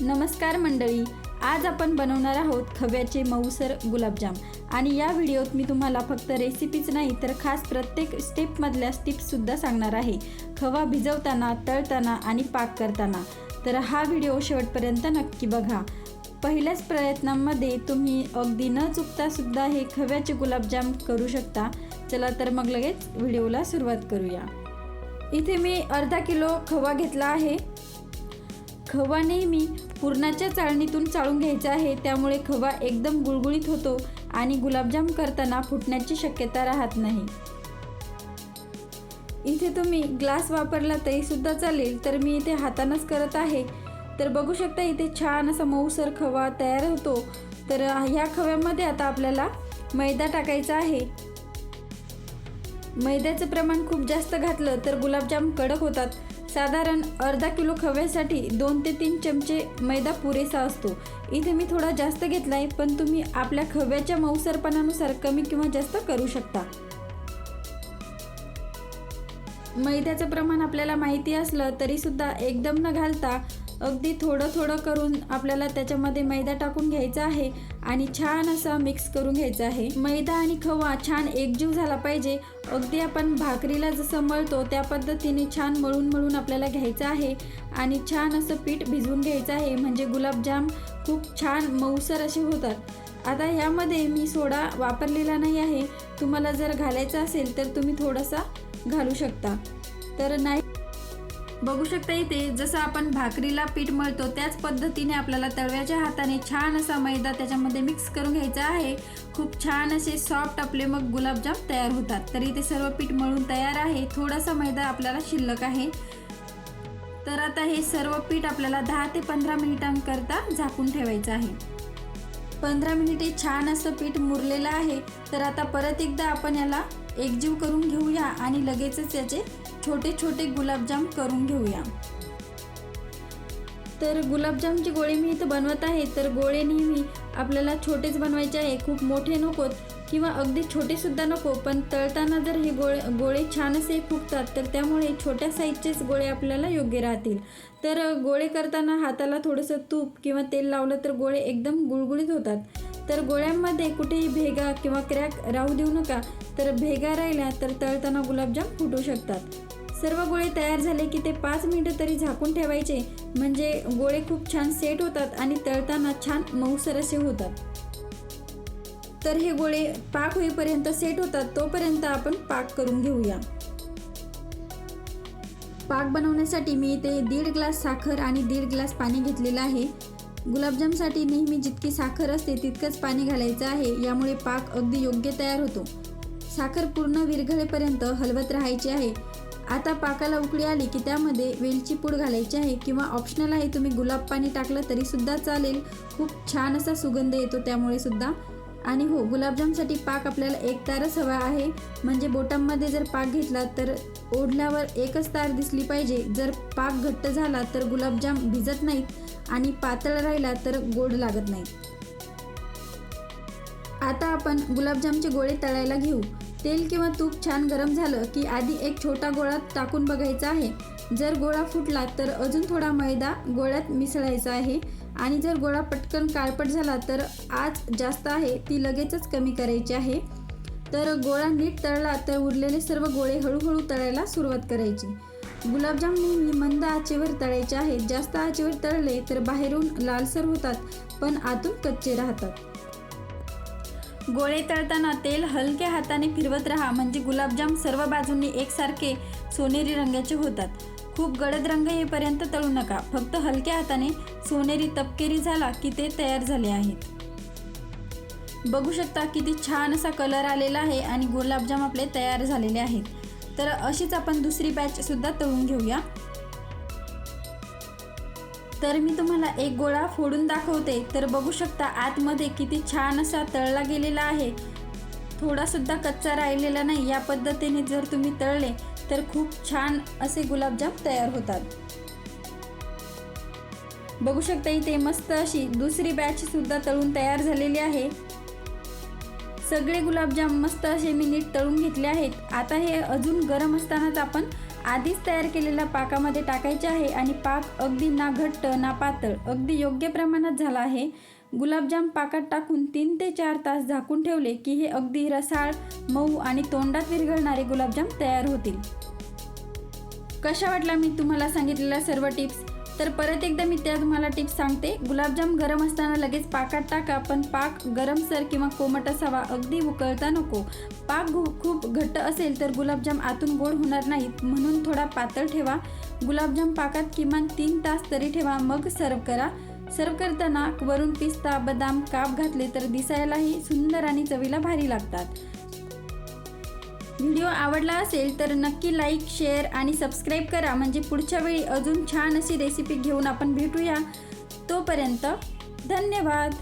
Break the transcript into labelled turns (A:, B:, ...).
A: नमस्कार मंडळी आज आपण बनवणार आहोत खव्याचे मऊसर गुलाबजाम. आणि या व्हिडिओत मी तुम्हाला फक्त रेसिपीच नाही तर खास प्रत्येक स्टेपमधल्या स्टिप्ससुद्धा सांगणार आहे. खवा भिजवताना तळताना आणि पाक करताना. तर हा व्हिडिओ शेवटपर्यंत नक्की बघा. पहिल्याच प्रयत्नांमध्ये तुम्ही अगदी न चुकता सुद्धा हे खव्याचे गुलाबजाम करू शकता. चला तर मग लगेच व्हिडिओला सुरुवात करूया. इथे मी अर्धा किलो खवा घेतला आहे. खवा नेहमी पुरणाच्या चाळणीतून चाळून घ्यायचा आहे. त्यामुळे खवा एकदम गुळगुळीत होतो आणि गुलाबजाम करताना फुटण्याची शक्यता राहत नाही. इथे तुम्ही ग्लास वापरला तरीसुद्धा चालेल तर मी इथे हातानंच करत आहे. तर बघू शकता इथे छान असा मऊसर खवा तयार होतो. तर ह्या खव्यामध्ये आता आपल्याला मैदा टाकायचा आहे. मैद्याचं प्रमाण खूप जास्त घातलं तर गुलाबजाम कडक होतात. साधारण अर्धा किलो खव्यासाठी दोन ते तीन चमचे मैदा पुरेसा असतो. इथे मी थोडा जास्त घेतला आहे पण तुम्ही आपल्या खव्याच्या मऊसरपणानुसार कमी किंवा जास्त करू शकता. मैद्याचं प्रमाण आपल्याला माहिती असलं तरीसुद्धा एकदम न घालता अगदी थोडं थोडं करून आपल्याला त्याच्यामध्ये मैदा टाकून घ्यायचा आहे आणि छान असा मिक्स करून घ्यायचा आहे. मैदा आणि खवा छान एकजीव झाला पाहिजे. अगदी आपण भाकरीला जसं मळतो त्या पद्धतीने छान मळून मळून आपल्याला घ्यायचं आहे आणि छान असं पीठ भिजवून घ्यायचं आहे. म्हणजे गुलाबजाम खूप छान मऊसर असे होतात. आता यामध्ये मी सोडा वापरलेला नाही आहे. तुम्हाला जर घालायचा असेल तर तुम्ही थोडासा घालू शकता. तर नाही बघू शकता इथे जसं आपण भाकरीला पीठ मळतो त्याच पद्धतीने आपल्याला तळव्याच्या हाताने छान असा मैदा त्याच्यामध्ये मिक्स करून घ्यायचा आहे. खूप छान असे सॉफ्ट आपले मग गुलाबजाम तयार होतात. तर इथे सर्व पीठ मळून तयार आहे. थोडासा मैदा आपल्याला शिल्लक आहे. तर आता हे सर्व पीठ आपल्याला दहा ते पंधरा मिनिटांकरता झाकून ठेवायचं आहे. पंधरा मिनिटे छान असं पीठ मुरलेलं आहे. तर आता परत एकदा आपण याला एकजीव करून घेऊया आणि लगेचच याचे छोटे छोटे गुलाबजाम करून घेऊया. तर गुलाबजामचे गोळे मी इथं बनवत आहे. तर गोळे नेहमी आपल्याला छोटेच बनवायचे आहे. खूप मोठे नकोत किंवा अगदी छोटेसुद्धा नको पण तळताना जर हे गोळे गोळे छान असे फुगतात तर त्यामुळे छोट्या साईजचेच गोळे आपल्याला योग्य राहतील. तर गोळे करताना हाताला थोडंसं तूप किंवा तेल लावलं तर गोळे एकदम गुळगुळीत होतात. तर गोळ्यांमध्ये कुठेही भेगा किंवा क्रॅक राहू देऊ नका तर भेगा राहिल्या तर तळताना गुलाबजाम फुटू शकतात. सर्व गोळे तयार झाले की ते पाच मिनटं तरी झाकून ठेवायचे म्हणजे गोळे खूप छान सेट होतात आणि तळताना छान मऊसर असे होतात. तर हे गोळे पाक होईपर्यंत सेट होतात तोपर्यंत आपण पाक करून घेऊया. पाक बनवण्यासाठी मी इथे दीड ग्लास साखर आणि दीड ग्लास पाणी घेतलेलं आहे. गुलाबजामसाठी नेहमी जितकी साखर असते तितकंच पाणी घालायचं आहे. यामुळे पाक अगदी योग्य तयार होतो. साखर पूर्ण विरघळेपर्यंत हलवत राहायची आहे. आता पाकाला उकळी आली की त्यामध्ये वेलची पूड घालायची आहे किंवा ऑप्शनल आहे तुम्ही गुलाब पाणी टाकलं तरी सुद्धा चालेल. खूप छान असा सुगंध येतो त्यामुळे सुद्धा. आणि हो गुलाबजामसाठी पाक आपल्याला एक तारच हवा आहे. म्हणजे बोटांमध्ये जर पाक घेतला तर ओढल्यावर एकच तार दिसली पाहिजे. जर पाक घट्ट झाला तर गुलाबजाम भिजत नाहीत. आणि पातळ राहिला तर गोड लागत नाही. आता आपण गुलाबजामचे गोळे तळायला घेऊ. तेल किंवा तूप छान गरम झालं की आधी एक छोटा गोळा टाकून बघायचा आहे. जर गोळा फुटला तर अजून थोडा मैदा गोळ्यात मिसळायचा आहे. आणि जर गोळा पटकन काळपट झाला तर आज जास्त आहे ती लगेचच कमी करायची आहे. तर गोळा नीट तळला तर उरलेले सर्व गोळे हळूहळू तळायला सुरुवात करायची. गुलाबजाम नेहमी मंद आचेवर तळायचे आहेत. जास्त आचेवर तळले तर बाहेरून लालसर होतात पण आतून कच्चे राहतात. गोळे तळताना तेल हलक्या हाताने फिरवत राहा म्हणजे गुलाबजाम सर्व बाजूंनी एकसारखे सोनेरी रंगाचे होतात. खूप गडद रंग येईपर्यंत तळू नका. फक्त हलक्या हाताने सोनेरी तपकेरी झाला की ते तयार झाले आहेत. बघू शकता किती छान असा कलर आलेला आहे आणि गुलाबजाम आपले तयार झालेले आहेत. तर अशीच आपण दुसरी बॅच सुद्धा तळून घेऊया. तर मी तुम्हाला एक गोळा फोडून दाखवते. तर बघू शकता आतमध्ये किती छान असा तळला गेलेला आहे. थोडासुद्धा कच्चा राहिलेला नाही. या पद्धतीने जर तुम्ही तळले तर खूप छान असे गुलाबजाम तयार होतात. बघू शकता इथे मस्त अशी दुसरी बॅचसुद्धा तळून तयार झालेली आहे. सगळे गुलाबजाम मस्त असे मी नीट तळून घेतले आहेत. आता हे अजून गरम असतानाच आपण आधीच तयार केलेल्या पाकामध्ये टाकायचे आहे आणि पाक अगदी ना घट्ट ना पातळ अगदी योग्य प्रमाणात झाला आहे. गुलाबजाम पाकात टाकून तीन ते चार तास झाकून ठेवले की हे अगदी रसाळ मऊ आणि तोंडात विरघळणारे गुलाबजाम तयार होतील. कशा वाटला मी तुम्हाला सांगितलेल्या सर्व टिप्स? तर परत एकदा मी त्या तुम्हाला टिप्स सांगते. गुलाबजाम गरम असताना लगेच पाकात टाका पण पाक गरमसर किंवा कोमट असावा अगदी उकळता नको. पाक खूप घट्ट असेल तर गुलाबजाम आतून गोड होणार नाहीत म्हणून थोडा पातळ ठेवा. गुलाबजाम पाकात किमान तीन तास तरी ठेवा मग सर्व करा. सर्व करताना वरून पिस्ता बदाम काप घातले तर दिसायलाही सुंदर आणि चवीला भारी लागतात. व्हिडिओ आवडला असेल तर नक्की लाईक शेअर आणि सबस्क्राईब करा. म्हणजे पुढच्या वेळी अजून छान अशी रेसिपी घेऊन आपण भेटूया. तोपर्यंत धन्यवाद.